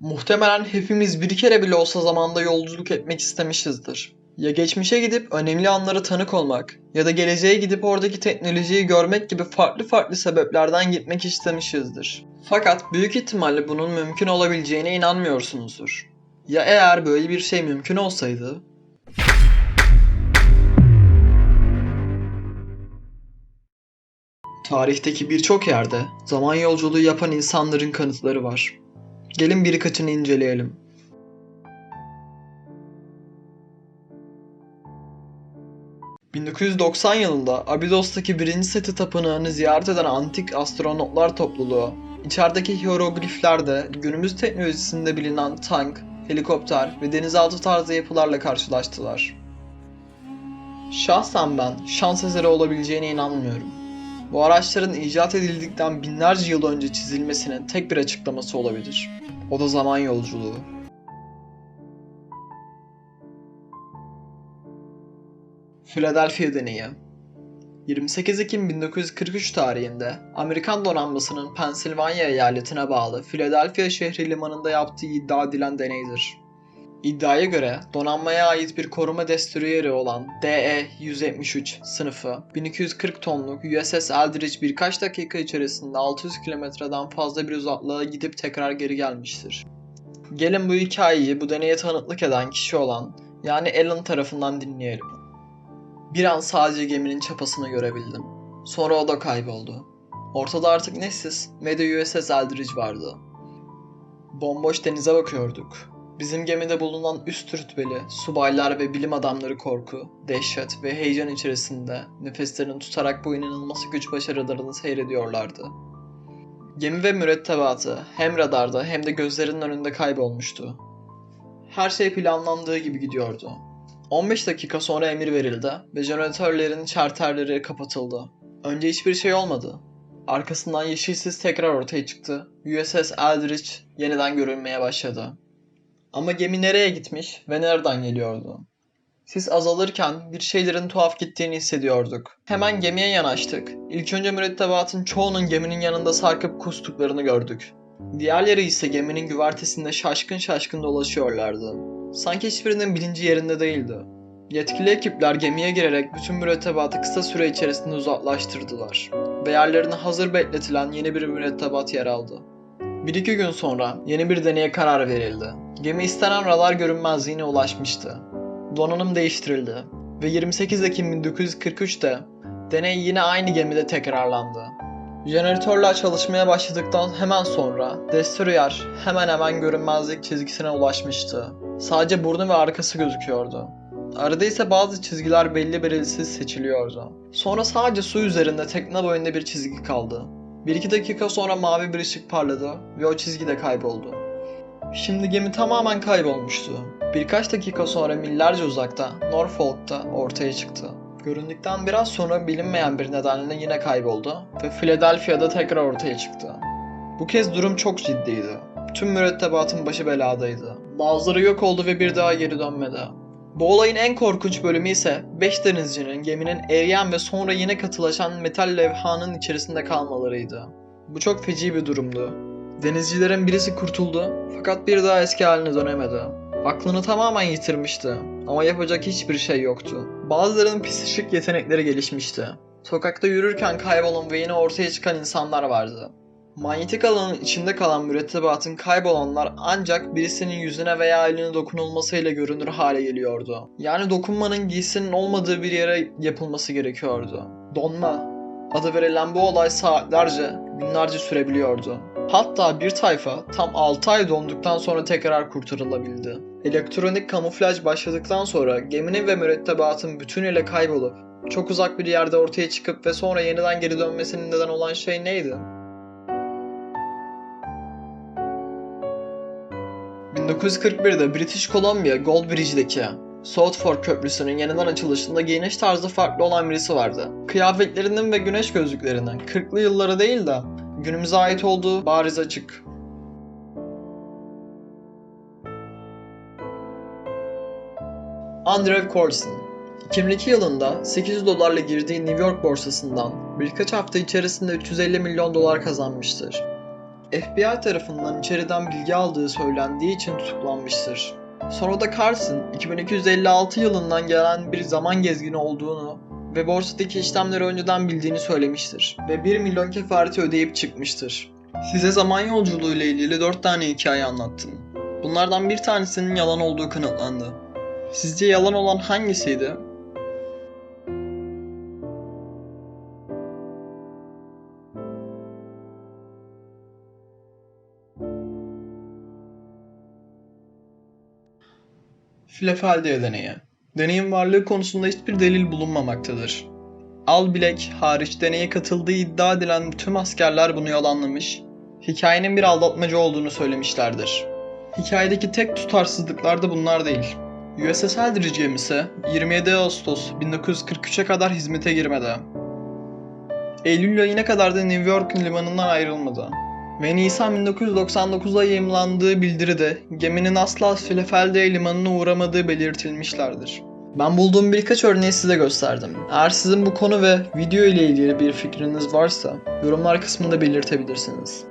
Muhtemelen hepimiz bir kere bile olsa zamanda yolculuk etmek istemişizdir. Ya geçmişe gidip önemli anlara tanık olmak ya da geleceğe gidip oradaki teknolojiyi görmek gibi farklı farklı sebeplerden gitmek istemişizdir. Fakat büyük ihtimalle bunun mümkün olabileceğine inanmıyorsunuzdur. Ya eğer böyle bir şey mümkün olsaydı? Tarihteki birçok yerde zaman yolculuğu yapan insanların kanıtları var. Gelin birkaçını inceleyelim. ...1990 yılında Abidos'taki birinci Seti Tapınağı'nı ziyaret eden antik astronotlar topluluğu... ...içerideki hierogliflerde günümüz teknolojisinde bilinen tank, helikopter ve denizaltı tarzı yapılarla karşılaştılar. Şahsen ben şans eseri olabileceğine inanmıyorum. Bu araçların icat edildikten binlerce yıl önce çizilmesinin tek bir açıklaması olabilir. O da zaman yolculuğu. Philadelphia deneyi 28 Ekim 1943 tarihinde Amerikan donanmasının Pensilvanya eyaletine bağlı Philadelphia şehri limanında yaptığı iddia edilen deneydir. İddiaya göre donanmaya ait bir koruma destroyeri olan DE-173 sınıfı 1240 tonluk USS Eldridge birkaç dakika içerisinde 600 kilometreden fazla bir uzaklığa gidip tekrar geri gelmiştir. Gelin bu hikayeyi bu deneye tanıklık eden kişi olan yani Alan tarafından dinleyelim. Bir an sadece geminin çapasını görebildim. Sonra o da kayboldu. Ortada artık ne siz ne de USS Eldridge vardı. Bomboş denize bakıyorduk. Bizim gemide bulunan üst rütbeli, subaylar ve bilim adamları korku, dehşet ve heyecan içerisinde nefeslerini tutarak bu inanılmaz güç başarılarını seyrediyorlardı. Gemi ve mürettebatı hem radarda hem de gözlerinin önünde kaybolmuştu. Her şey planlandığı gibi gidiyordu. 15 dakika sonra emir verildi ve jeneratörlerin çarterleri kapatıldı. Önce hiçbir şey olmadı. Arkasından yeşilsiz tekrar ortaya çıktı. USS Eldridge yeniden görünmeye başladı. Ama gemi nereye gitmiş ve nereden geliyordu? Sis azalırken bir şeylerin tuhaf gittiğini hissediyorduk. Hemen gemiye yanaştık. İlk önce mürettebatın çoğunun geminin yanında sarkıp kustuklarını gördük. Diğerleri ise geminin güvertesinde şaşkın şaşkın dolaşıyorlardı. Sanki hiçbirinin bilinci yerinde değildi. Yetkili ekipler gemiye girerek bütün mürettebatı kısa süre içerisinde uzaklaştırdılar. Ve yerlerine hazır bekletilen yeni bir mürettebat yer aldı. Bir iki gün sonra yeni bir deneye karar verildi. Gemi istenen radar görünmezliğine ulaşmıştı. Donanım değiştirildi ve 28 Ekim 1943'te deney yine aynı gemide tekrarlandı. Jeneratörler çalışmaya başladıktan hemen sonra Destroyer hemen hemen görünmezlik çizgisine ulaşmıştı. Sadece burnu ve arkası gözüküyordu. Arada ise bazı çizgiler belli belirsiz seçiliyordu. Sonra sadece su üzerinde tekne boyunda bir çizgi kaldı. Bir iki dakika sonra mavi bir ışık parladı ve o çizgi de kayboldu. Şimdi gemi tamamen kaybolmuştu. Birkaç dakika sonra millerce uzakta, Norfolk'ta ortaya çıktı. Göründükten biraz sonra bilinmeyen bir nedenle yine kayboldu ve Philadelphia'da tekrar ortaya çıktı. Bu kez durum çok ciddiydi. Tüm mürettebatın başı beladaydı. Bazıları yok oldu ve bir daha geri dönmedi. Bu olayın en korkunç bölümü ise 5 denizcinin geminin eriyen ve sonra yine katılaşan metal levhanın içerisinde kalmalarıydı. Bu çok feci bir durumdu. Denizcilerin birisi kurtuldu fakat bir daha eski haline dönemedi. Aklını tamamen yitirmişti ama yapacak hiçbir şey yoktu. Bazılarının psikik yetenekleri gelişmişti. Sokakta yürürken kaybolan ve yine ortaya çıkan insanlar vardı. Manyetik alanın içinde kalan mürettebatın kaybolanlar ancak birisinin yüzüne veya eline dokunulmasıyla görünür hale geliyordu. Yani dokunmanın giysinin olmadığı bir yere yapılması gerekiyordu. Donma adı verilen bu olay saatlerce, günlerce sürebiliyordu. Hatta bir tayfa tam 6 ay donduktan sonra tekrar kurtarılabildi. Elektronik kamuflaj başladıktan sonra geminin ve mürettebatın bütünüyle kaybolup çok uzak bir yerde ortaya çıkıp ve sonra yeniden geri dönmesinin neden olan şey neydi? 1941'de British Columbia Gold Bridge'deki South Fork Köprüsü'nün yeniden açılışında giyiniş tarzı farklı olan birisi vardı. Kıyafetlerinin ve güneş gözlüklerinin 40'lı yıllara değil de günümüze ait olduğu bariz açık. Andrew Corson 2002 yılında 800 dolarla girdiği New York borsasından birkaç hafta içerisinde 350 milyon dolar kazanmıştır. FBI tarafından içeriden bilgi aldığı söylendiği için tutuklanmıştır. Sonra da Carson 2256 yılından gelen bir zaman gezgini olduğunu ve borsadaki işlemleri önceden bildiğini söylemiştir ve 1 milyon kefareti ödeyip çıkmıştır. Size zaman yolculuğu ile ilgili 4 tane hikaye anlattım. Bunlardan bir tanesinin yalan olduğu kanıtlandı. Sizce yalan olan hangisiydi? Philadelphia deneyi. Deneyin varlığı konusunda hiçbir delil bulunmamaktadır. Albilek hariç deneye katıldığı iddia edilen tüm askerler bunu yalanlamış, hikayenin bir aldatmaca olduğunu söylemişlerdir. Hikayedeki tek tutarsızlıklar da bunlar değil. USS Eldridge gemisi 27 Ağustos 1943'e kadar hizmete girmedi. Eylül ayına kadar da New York limanından ayrılmadı. Ve Nisan 1999'da yayımlandığı bildiride geminin asla Philadelphia limanına uğramadığı belirtilmişlerdir. Ben bulduğum birkaç örneği size gösterdim. Eğer sizin bu konu ve video ile ilgili bir fikriniz varsa yorumlar kısmında belirtebilirsiniz.